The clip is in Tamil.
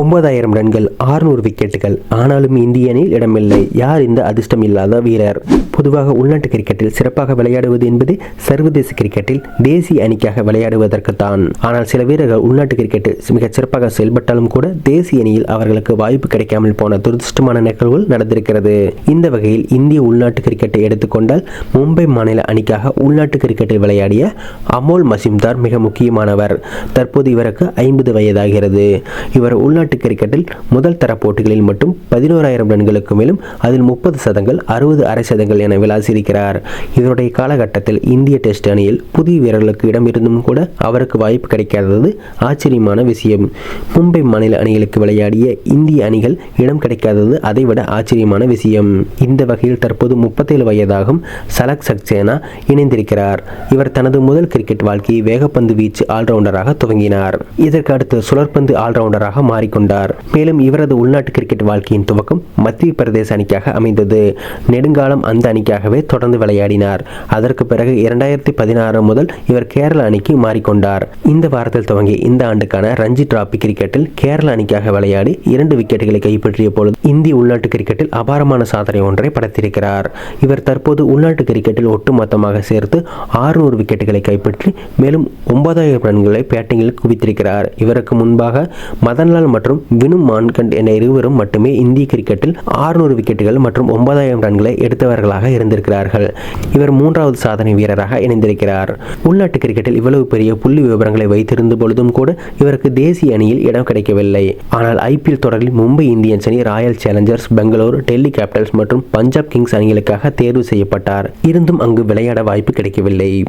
ஒன்பதாயிரம் ரன்கள் ஆறுநூறு விக்கெட்டுகள். ஆனாலும் இந்திய அணியில் இடமில்லை. யார் இந்த அதிர்ஷ்டம் இல்லாத வீரர்? பொதுவாக உள்நாட்டு கிரிக்கெட்டில் சிறப்பாக விளையாடுவது என்பது சர்வதேச கிரிக்கெட்டில் தேசிய அணிக்காக விளையாடுவதற்குத்தான். ஆனால் சில வீரர்கள் உள்நாட்டு கிரிக்கெட்டில் மிகச் சிறப்பாக செயல்பட்டாலும் கூட தேசிய அணியில் அவர்களுக்கு வாய்ப்பு கிடைக்காமல் போன துரதிருஷ்டமான நிகழ்வுகள் நடந்திருக்கிறது. இந்த வகையில் இந்திய உள்நாட்டு கிரிக்கெட்டை எடுத்துக்கொண்டால் மும்பை மாநில அணிக்காக உள்நாட்டு கிரிக்கெட்டில் விளையாடிய அமோல் மசிம்தார் மிக முக்கியமானவர். தற்போது இவருக்கு ஐம்பது வயதாகிறது. இவர் உள்நாட்டு கிரிக்கெட்டில் முதல் தர போட்டிகளில் மட்டும் பதினோராயிரம் ரன்களுக்கு மேலும் அதில் முப்பது சதங்கள் அறுபது அரை சதங்கள் என விளாசியிருக்கிறார். இவருடைய காலகட்டத்தில் இந்திய டெஸ்ட் அணியில் புதிய வீரர்களுக்கு இடம் இருந்தும் கூட அவருக்கு வாய்ப்பு கிடைக்காதது ஆச்சரியமான விஷயம். மும்பை மாநில அணிகளுக்கு விளையாடிய இந்திய அணிகள் இடம் கிடைக்காதது அதைவிட ஆச்சரியமான விஷயம். இந்த வகையில் தற்போது முப்பத்தேழு வயதாகும் சலக் சக்சேனா இணைந்திருக்கிறார். இவர் தனது முதல் கிரிக்கெட் வாழ்க்கையை வேகப்பந்து வீச்சு ஆல்ரவுண்டராக துவங்கினார். இதற்கு அடுத்து சுழற்பந்து ஆல்ரவுண்டராக மாறி கொண்டார். மேலும் இவரது உள்நாட்டு கிரிக்கெட் வாழ்க்கையின் துவக்கம் மத்திய பிரதேச அணிக்காக அமைந்தது. நெடுங்காலம் அந்த அணிக்காகவே தொடர்ந்து விளையாடினார். அதற்கு பிறகு இரண்டாயிரத்தி பதினாறு முதல் இவர் கேரள அணிக்கு மாறிக்கொண்டார். இந்த வாரத்தில் துவங்கிய இந்த ஆண்டுக்கான ரஞ்சி டிராபி கிரிக்கெட்டில் கேரள அணிக்காக விளையாடி இரண்டு விக்கெட்டுகளை கைப்பற்றிய பொழுது இந்திய உள்நாட்டு கிரிக்கெட்டில் அபாரமான சாதனை ஒன்றை படைத்திருக்கிறார். இவர் தற்போது உள்நாட்டு கிரிக்கெட்டில் ஒட்டுமொத்தமாக சேர்த்து ஆறுநூறு விக்கெட்டுகளை கைப்பற்றி மேலும் ஒன்பதாயிரம் ரன்களை பேட்டிங்கில் குவித்திருக்கிறார். இவருக்கு முன்பாக மதன்லால் மற்றும் வினு மான்கண்ட் என இருவரும் மட்டுமே இந்திய கிரிக்கெட்டில் ஆறுநூறு விக்கெட்டுகள் மற்றும் ஒன்பதாயிரம் ரன்களை எடுத்தவர்களாக இருந்திருக்கிறார்கள். இவர் மூன்றாவது சாதனை வீரராக இணைந்திருக்கிறார். உள்நாட்டு கிரிக்கெட்டில் இவ்வளவு பெரிய புள்ளி விவரங்களை வைத்திருந்த பொழுதும் கூட இவருக்கு தேசிய அணியில் இடம் கிடைக்கவில்லை. ஆனால் ஐபிஎல் தொடரில் மும்பை இந்தியன்ஸ் அணி Royal Challengers Bangalore Delhi Capitals மற்றும் பஞ்சாப் கிங்ஸ் அணிகளுக்காக தேர்வு செய்யப்பட்டார். இருந்தும் அங்கு விளையாட வாய்ப்பு கிடைக்கவில்லை.